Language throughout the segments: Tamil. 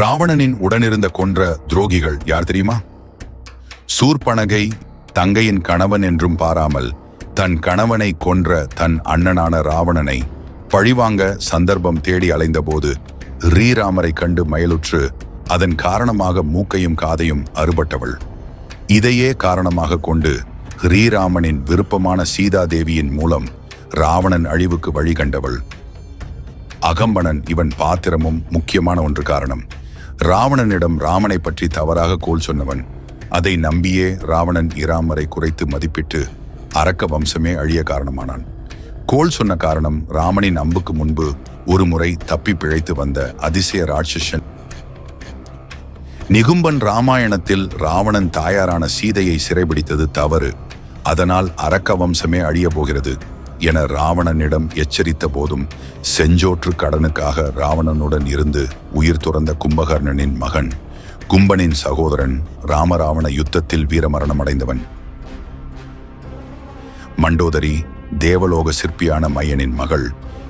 ராவணனின் உடனிருந்த கொன்ற துரோகிகள் யார் தெரியுமா? சூர்பனகை தங்கையின் கணவன் என்றும் பாராமல் தன் கணவனை கொன்ற தன் அண்ணனான ராவணனை பழிவாங்க சந்தர்ப்பம் தேடி அலைந்தபோது ரீராமரை கண்டு மயலுற்று அதன் காரணமாக மூக்கையும் காதையும் அறுபட்டவள். இதையே காரணமாக கொண்டு ஸ்ரீராமனின் விருப்பமான சீதாதேவியின் மூலம் ராவணன் அழிவுக்கு வழி கண்டவள் அகம்பனன் இவன் பாத்திரமும் முக்கியமான ஒன்று காரணம். ராவணனிடம் ராமனை பற்றி தவறாக கோல் சொன்னவன் அதை நம்பியே ராவணன் இராமரை குறைத்து மதிப்பிட்டு அரக்க வம்சமே அழிய காரணமானான். கோல் சொன்ன காரணம் ராமனின் அம்புக்கு முன்பு ஒரு முறை தப்பி பிழைத்து வந்த அதிசய ராட்சசன். நிகும்பன் ராமாயணத்தில் ராவணன் தாயாரான சீதையை சிறைபிடித்தது தவறு. அதனால் அரக்க வம்சமே அழிய போகிறது. என ராவணனிடம் எச்சரித்த போதும் செஞ்சோற்று கடனுக்காக ராவணனுடன் இருந்து உயிர் துறந்த கும்பகர்ணனின் மகன் கும்பனின் சகோதரன் ராமராவண யுத்தத்தில் வீரமரணம் அடைந்தவன் மண்டோதரி தேவலோக சிற்பியான மையனின் மகள்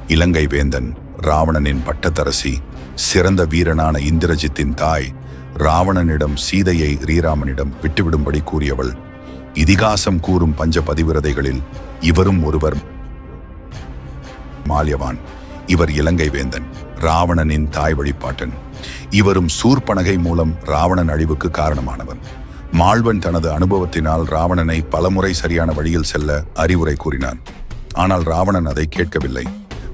இலங்கை வேந்தன் ராவணனின் பட்டத்தரசி சிறந்த வீரனான இந்திரஜித்தின் தாய் ராவணனிடம் சீதையை ரீராமனிடம் விட்டுவிடும்படி கூறியவள். இதிகாசம் கூறும் பஞ்ச பதிவிரதைகளில் இவரும் ஒருவர். மால்யவான் இவர் இலங்கை வேந்தன் ராவணனின் தாய் வழிபாட்டன். இவரும் சூர்பனகை மூலம் ராவணன் அழிவுக்கு காரணமானவன் மாழ்வன் தனது அனுபவத்தினால் ராவணனை பலமுறை சரியான வழியில் செல்ல அறிவுரை கூறினான். ஆனால் ராவணன் அதை கேட்கவில்லை.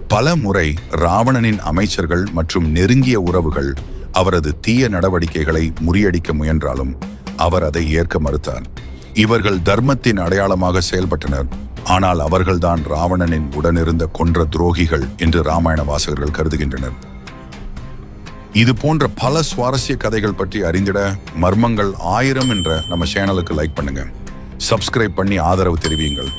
பல முறை ராவணனின் அமைச்சர்கள் மற்றும் நெருங்கிய உறவுகள் அவரது தீய நடவடிக்கைகளை முறியடிக்க முயன்றாலும் அவர் அதை ஏற்க மறுத்தார். இவர்கள் தர்மத்தின் அடையாளமாக செயல்பட்டனர். ஆனால் அவர்கள்தான் ராவணனின் உடனிருந்த கொன்ற துரோகிகள் என்று ராமாயண வாசகர்கள் கருதுகின்றனர். இது போன்ற பல சுவாரஸ்ய கதைகள் பற்றி அறிந்திட மர்மங்கள் ஆயிரம் என்ற நம்ம சேனலுக்கு லைக் பண்ணுங்க. சப்ஸ்கிரைப் பண்ணி ஆதரவு தெரிவியுங்கள்.